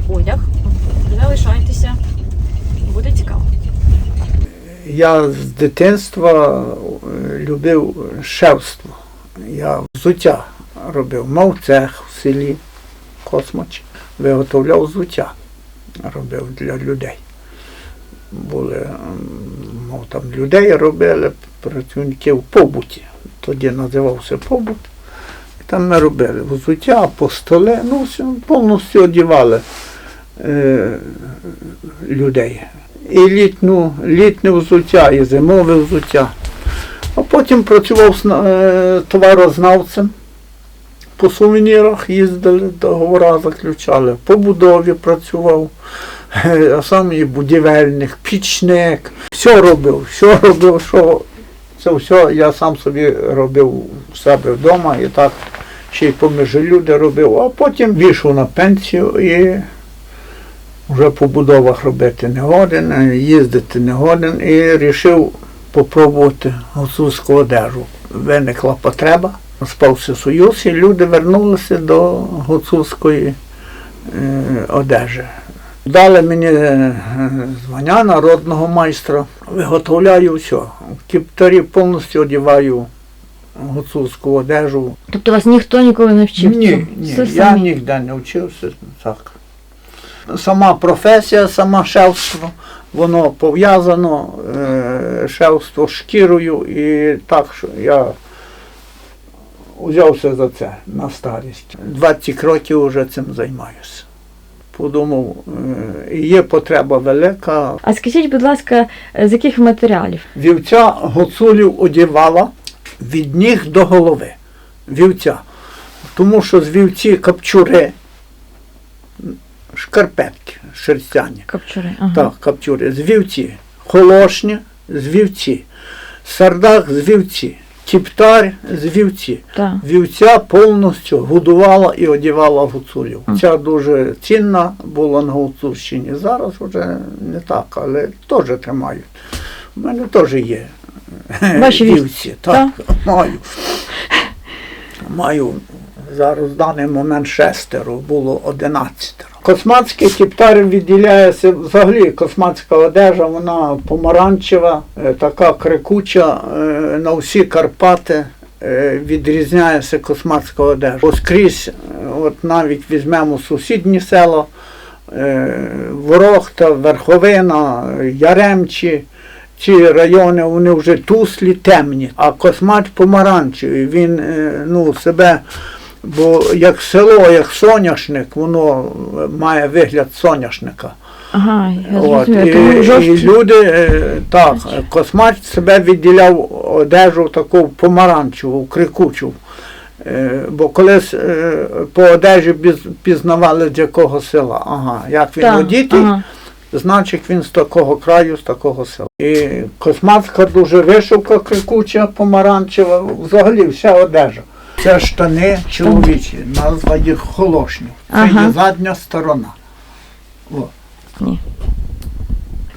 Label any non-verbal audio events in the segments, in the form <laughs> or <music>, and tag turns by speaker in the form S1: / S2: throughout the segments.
S1: гуцульський одяг. Залишайтеся, буде цікаво.
S2: Я з дитинства е, любив шевство. Я взуття робив, мав цех в селі Космач, виготовляв взуття, робив для людей. Були, м, мов там людей робили, працівники в побуті. Тоді називався побут. Там ми робили взуття, по столе, ну повністю одягали е, людей і літну, літнє взуття, і зимове взуття. А потім працював з е, товарознавцем. По сувенірах їздили, договори заключали, по будові працював, <laughs> а сам і будівельник, пічник. Все робив, все робив, що це все я сам собі робив у себе вдома і так ще й поміж люди робив, а потім вийшов на пенсію і вже по будовах робити не годен, е, їздити не годен і вирішив попробувати гуцульську одежу. Виникла потреба, розпався союз, і люди вернулися до гуцульської е, одежі. Дали мені е, звання народного майстра, виготовляю все. Кіптарі повністю одягаю гуцульську одежу.
S1: Тобто вас ніхто ніколи не вчив?
S2: Ні, ні,
S1: Все
S2: я
S1: самі?
S2: ніде не вчився. Так. Сама професія, сама шевство, воно пов'язано, е, шевство шкірою, і так, що я взявся за це на старість. 20 років вже цим займаюся. Подумав, е, є потреба велика.
S1: А скажіть, будь ласка, з яких матеріалів?
S2: Вівця гуцулів одівала від ніг до голови. Вівця. Тому що з вівці капчури, шкарпетки шерстяні.
S1: Капчури. Ага.
S2: Так, капчури. З вівці. Холошні з вівці. Сардак з вівці. Кіптар з вівці.
S1: Так.
S2: Вівця повністю годувала і одягала гуцулів. Ця дуже цінна була на Гуцульщині. Зараз вже не так, але теж тримають. У мене теж є
S1: Ваші вівці?
S2: Так, маю. Маю зараз в даний момент шестеро, було одинадцятеро. Космацький кіптар відділяється взагалі космацька одежа, вона помаранчева, е, така крикуча, е, на всі Карпати е, відрізняється космацька одежа. Ось скрізь, е, от навіть візьмемо сусідні села, Ворохта, Верховина, Яремчі. Ці райони вони вже туслі, темні, а космач помаранчевий. Він е, ну, себе, бо як село, як соняшник, воно е, має вигляд соняшника.
S1: Ага, я
S2: От, і, і люди, е, так, космач себе відділяв одежу таку помаранчеву, крикучу. Бо колись по одежі пізнавали з якого села. Ага, як він
S1: Так,
S2: одітий,
S1: ага.
S2: Значить він з такого краю, з такого села. І космацька дуже вишивка крикуча, помаранчева, взагалі вся одежа. Це штани чоловічі, назва їх холошні. Це
S1: Ага.
S2: є задня сторона. О.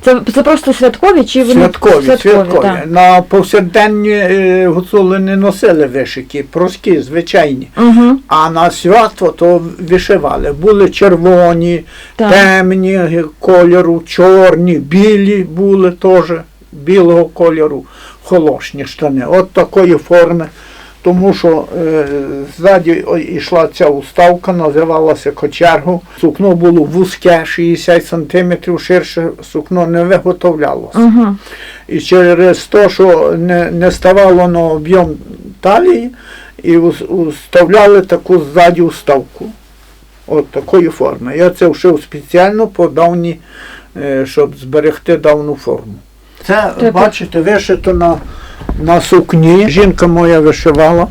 S1: Це, це просто святкові чи вони
S2: Святкові, святкові.
S1: так.
S2: На повсякденні е, гуцули не носили вишики, прості, звичайні.
S1: Угу.
S2: А на свято то вишивали. Були червоні,
S1: Так.
S2: темні кольору, чорні, білі були теж білого кольору, холошні штани. От такої форми. Тому що е, ззаді йшла ця уставка, називалася кочергу. Сукно було вузьке, 60 см ширше сукно не виготовлялося.
S1: Угу.
S2: І через те, що не, не ставало на об'єм талії, і уставляли таку ззаді уставку. От такої форми. Я це вшив спеціально по давній, е, щоб зберегти давну форму. Це,
S1: Так.
S2: бачите, вишито на, на сукні. Жінка моя вишивала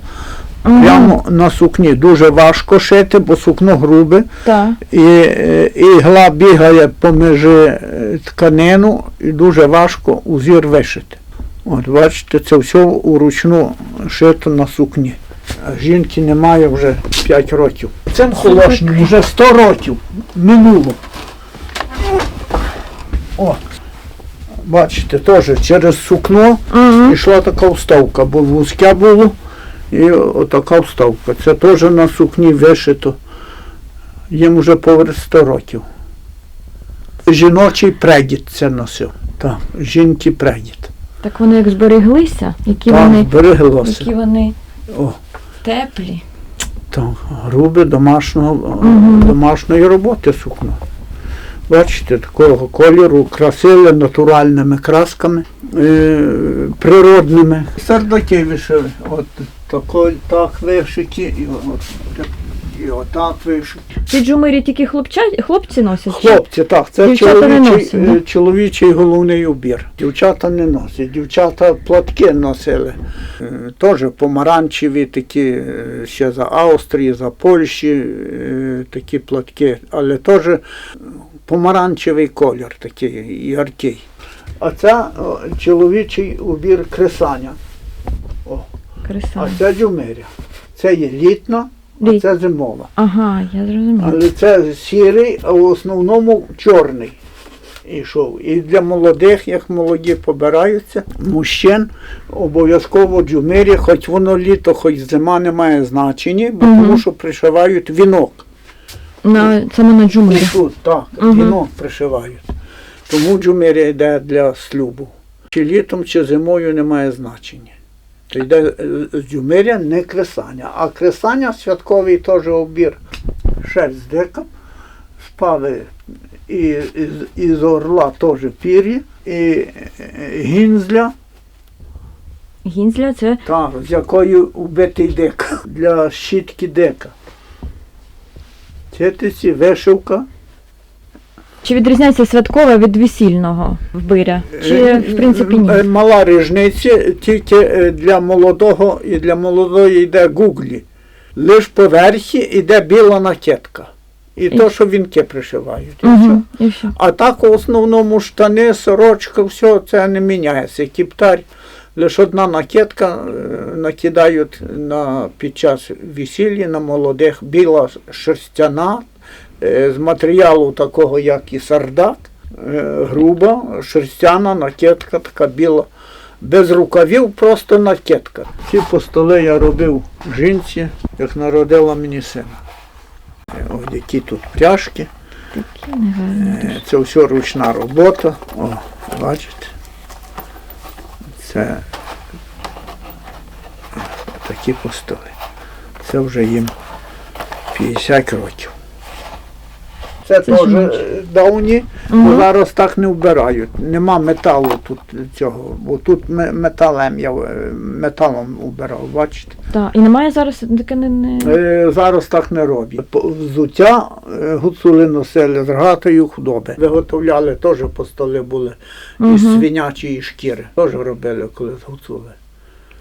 S2: прямо на сукні. Дуже важко шити, бо сукно грубе.
S1: Так.
S2: І е, ігла бігає поміж е, тканину і дуже важко узір вишити. От бачите, це все уручну шито на сукні. А Жінки немає вже 5 років. Цим холошнім вже 100 років минуло. О, бачите, теж через сукно
S1: Угу.
S2: йшла така вставка, бо вузьке було і отака вставка. Це теж на сукні вишито. Їм вже поверх 100 років. Жіночий предід це носив. Так, жінки предід.
S1: Так вони як збереглися, які
S2: Так,
S1: вони,
S2: збереглося.
S1: які вони
S2: О,
S1: теплі.
S2: так, грубе домашнього,
S1: Мгм.
S2: домашньої роботи сукно. Бачите, такого кольору красили натуральними красками, е, природними. Сердаки вишили. От тако, так вишиті, і, от, і отак вишиті.
S1: Ці джумирі тільки хлопча... хлопці носять?
S2: Хлопці, так, це чоловічий,
S1: носять,
S2: е, чоловічий головний убір. Дівчата не носять. Дівчата платки носили. Е, Теж помаранчеві такі, е, ще за Австрії, за Польщі такі платки, але теж помаранчевий колір такий яркий. А це о, чоловічий убір кресання. О, а це джумиря. Це є літна, а
S1: Літ.
S2: це зимова.
S1: Ага, я зрозуміла.
S2: Але це сірий, а в основному чорний ішов. І для молодих, як молоді побираються, мужчин обов'язково джумирі, хоч воно літо, хоч зима не має значення, бо тому що пришивають вінок.
S1: На, саме на
S2: І
S1: джумирі.
S2: тут, так,
S1: Мгм.
S2: вінок пришивають. Тому джумирі йде для слюбу. Чи літом, чи зимою не має значення. То йде е, з джумиря не кресання. А кресання святковий теж обір. Шерсть дика, спали і, із, із орла теж пір'я, і е, гінзля,
S1: Гінзля це
S2: та, з якою вбитий дик для щітки дика. Цятиці, вишивка.
S1: чи відрізняється святкове від весільного вбиря? Чи в принципі
S2: Е,
S1: ні?
S2: Мала різниця, тільки е, для молодого і для молодої йде гуглі. Лиш поверхі йде біла накидка. І
S1: І-
S2: то, що вінки пришивають. і все.
S1: Угу, і все.
S2: А так в основному штани, сорочка, все це не міняється. Кіптар, лише одна накидка е, накидають на, під час весілля на молодих, біла шерстяна, е, з матеріалу такого, як і сардак, е, груба, шерстяна накидка, така біла. Без рукавів, просто накидка. Ці постоли я робив жінці, як народила мені сина. Ось які тут. Е, Це все ручна робота. О, бачите. Це такі постоли. Це вже їм 50 років. Це теж е, давні, бо зараз так не вбирають. Нема металу тут цього, бо тут металем я е, металом вбирав, бачите.
S1: Так. І немає зараз таке не, не...
S2: Е, Зараз так не роблять. Взуття гуцули носили з рогатої худоби. Виготовляли теж по столи були із свинячої шкіри. Теж робили коли гуцули.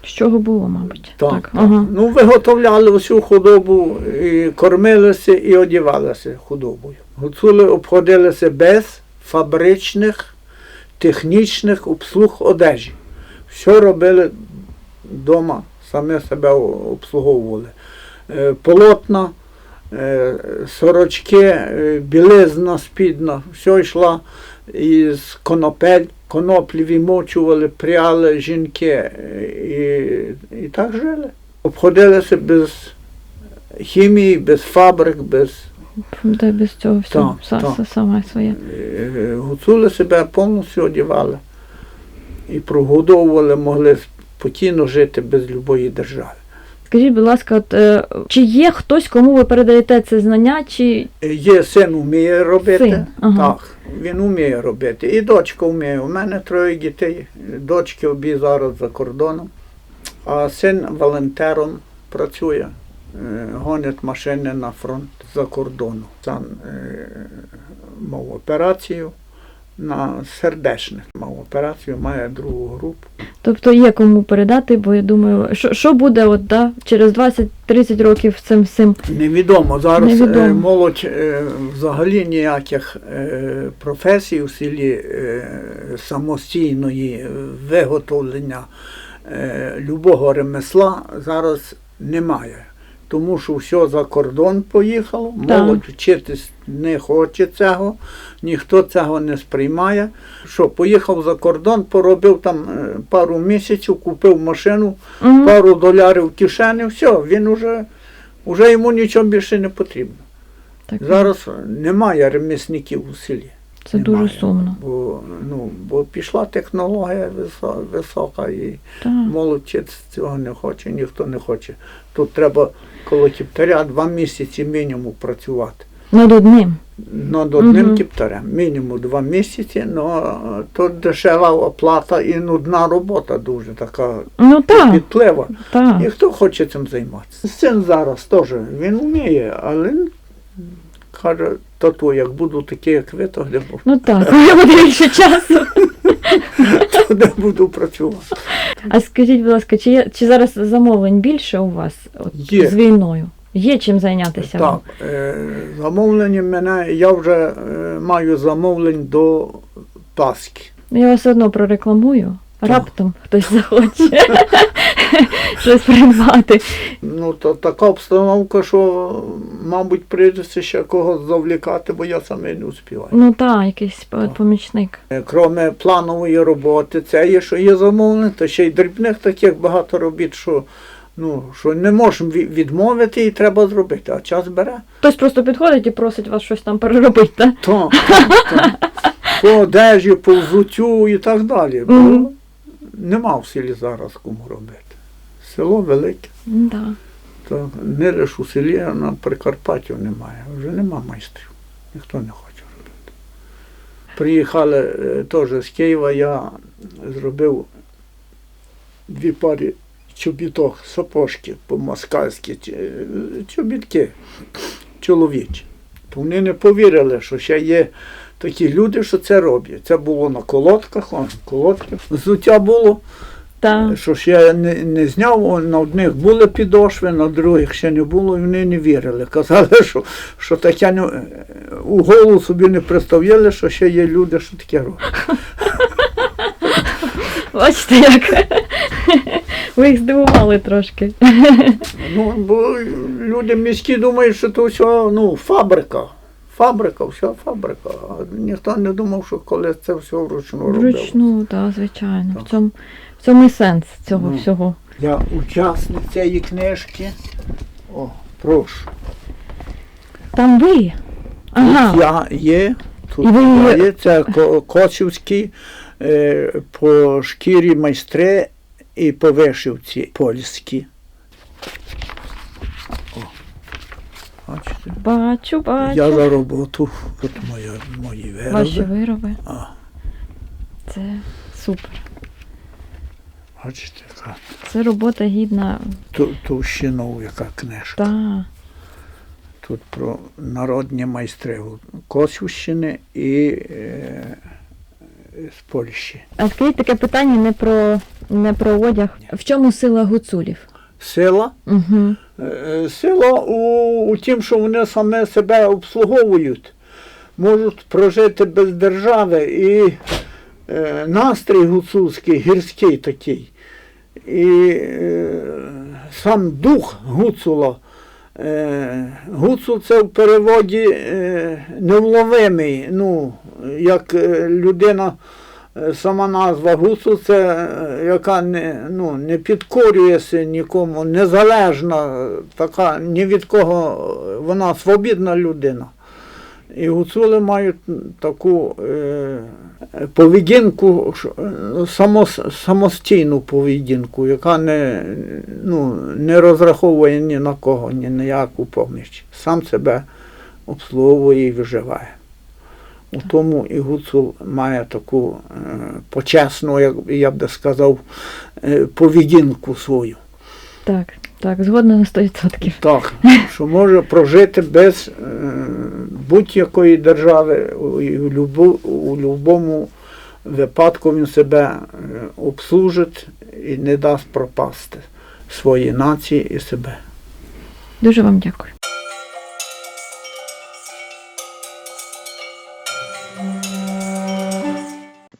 S1: З чого було, мабуть.
S2: Так,
S1: так.
S2: так.
S1: Ага.
S2: Ну, виготовляли всю худобу, і кормилися і одівалися худобою. Гуцули обходилися без фабричних, технічних обслуг одежі. Все робили вдома, самі себе обслуговували. Е, Полотна, е, сорочки, е, білизна, спідна, все йшла із конопель, коноплі вимочували, пряли жінки е, і, і так жили. Обходилися без хімії, без фабрик, без
S1: Та без цього всього. Саме своє.
S2: е, гуцули себе повністю одягали і прогодовували, могли спокійно жити без любої держави.
S1: Скажіть, будь ласка, от, е, чи є хтось, кому ви передаєте це знання, чи
S2: Є син вміє робити,
S1: Син, ага.
S2: так, він вміє робити. І дочка вміє. У мене троє дітей, дочки обі зараз за кордоном, а син волонтером працює, е, гонить машини на фронт за кордону. Сам е, мав операцію на сердечних. Мав операцію, має другу групу.
S1: тобто є кому передати, бо я думаю, що, що буде от, да, через 20-30 років цим всім.
S2: Невідомо. Зараз
S1: Невідомо.
S2: е, молодь е, взагалі ніяких е, професій у селі самостійної виготовлення любого ремесла зараз немає. Тому що все за кордон поїхало, молодь вчитись не хоче цього, ніхто цього не сприймає. Що, поїхав за кордон, поробив там е, пару місяців, купив машину,
S1: Мгм.
S2: пару долярів в кишені, все, він уже, уже йому нічого більше не потрібно.
S1: Так,
S2: Зараз немає ремісників у селі.
S1: Це
S2: Немає.
S1: дуже сумно.
S2: Бо, ну, бо пішла технологія висока і
S1: Так.
S2: молодь цього не хоче, ніхто не хоче. Тут треба коло кіптаря два місяці мінімум працювати.
S1: Над одним.
S2: Над одним
S1: Мгм.
S2: кіптарем. Мінімум два місяці, але то дешева оплата і нудна робота дуже така
S1: Ну так,
S2: підплива.
S1: так.
S2: І хто хоче цим займатися? Син зараз теж він вміє, але каже, тату, як буду такий, як ви, то де буду,
S1: Ну так, <laughs> коли буде більше часу. <laughs>
S2: то де буду працювати.
S1: А скажіть, будь ласка, чи, є, чи зараз замовлень більше у вас от,
S2: Є.
S1: з війною? Є чим зайнятися? вам?
S2: Так, е, замовлення мене, я вже е, маю замовлень до Пасхи.
S1: Я вас одно прорекламую.
S2: Так.
S1: Раптом хтось захоче <laughs> щось придбати.
S2: Ну, то така обстановка, що, мабуть, прийдеться ще когось завлікати, бо я саме не успіваю.
S1: Ну так, якийсь помічник.
S2: Е, Кроме планової роботи, це є, що є замовлення, то ще й дрібних таких багато робіт, що, ну, що не можемо відмовити і треба зробити, а час бере.
S1: Хтось просто підходить і просить вас щось там переробити, так?
S2: То, то, по одежі, по взуттю і так далі. Бо
S1: Мгм.
S2: Нема в селі зараз кому робити. Село велике.
S1: Да.
S2: То не лише у селі, а на Прикарпаттю немає. Вже нема майстрів. Ніхто не хоче робити. Приїхали е, теж з Києва, я зробив дві пари чобіток, сапожки по-москальськи, е, чобітки чоловічі. То вони не повірили, що ще є такі люди, що це роблять. Це було на колодках, он, колодки. Взуття було.
S1: Так.
S2: Що ж я не, не зняв, на одних були підошви, на других ще не було, і вони не вірили. <laughs> Казали, що, що таке не, у голову собі не представляли, що ще є люди, що таке роблять. <laughs>
S1: Бачите, як <laughs> ви їх здивували трошки.
S2: Ну, бо люди міські думають, що все ну, фабрика. Фабрика, все фабрика. Ніхто не думав, що коли це все вручну робив.
S1: Вручну, так, звичайно.
S2: Так.
S1: В цьому, в цьому і сенс цього
S2: Ну.
S1: всього.
S2: Я учасник цієї книжки. О, прошу.
S1: Там ви. Ага.
S2: Тут я є, тут
S1: І ви
S2: я є, це Ко- е, по шкірі майстри і по вишивці польські. О, бачите?
S1: Бачу, бачу.
S2: Я за роботу, от моя, мої
S1: Ваші
S2: вироби.
S1: вироби.
S2: А,
S1: Це супер.
S2: бачите, яка
S1: Це робота гідна.
S2: ту- товщину, яка книжка.
S1: Та.
S2: Тут про народні майстри Косівщини і е, з Польщі.
S1: А скажіть таке питання не про, не про одяг. В чому сила гуцулів?
S2: Сила.
S1: Угу.
S2: Сила у, у тім, що вони саме себе обслуговують, можуть прожити без держави і е, настрій гуцульський, гірський такий. І е, сам дух гуцула. Е, гуцул це в переводі е, невловимий. Ну, як е, людина, сама назва гуцул, це е, яка не, ну, не підкорюється нікому, незалежна, така ні від кого, е, вона свобідна людина. І гуцули мають таку е, поведінку, що, е, самостійну поведінку, яка не, ну, не розраховує ні на кого, ні на яку поміч. Сам себе обслуговує і виживає. У тому і гуцул має таку е, почесну, як я би сказав, е, поведінку свою.
S1: Так, так, згодна на 100%.
S2: Так, що може прожити без е, будь-якої держави у, і у, у будь-якому випадку він себе обслужить і не дасть пропасти своїй нації і себе.
S1: Дуже вам дякую.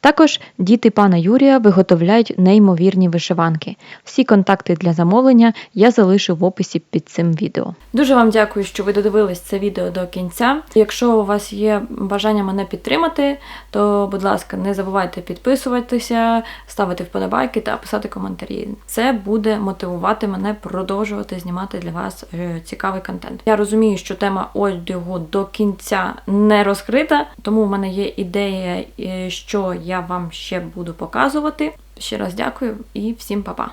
S3: Також діти пана Юрія виготовляють неймовірні вишиванки. Всі контакти для замовлення я залишу в описі під цим відео.
S1: Дуже вам дякую, що ви додивились це відео до кінця. Якщо у вас є бажання мене підтримати, то, будь ласка, не забувайте підписуватися, ставити вподобайки та писати коментарі. Це буде мотивувати мене продовжувати знімати для вас е, цікавий контент. Я розумію, що тема одягу до кінця не розкрита, тому в мене є ідея, е, що я вам ще буду показувати. Ще раз дякую і всім па-па!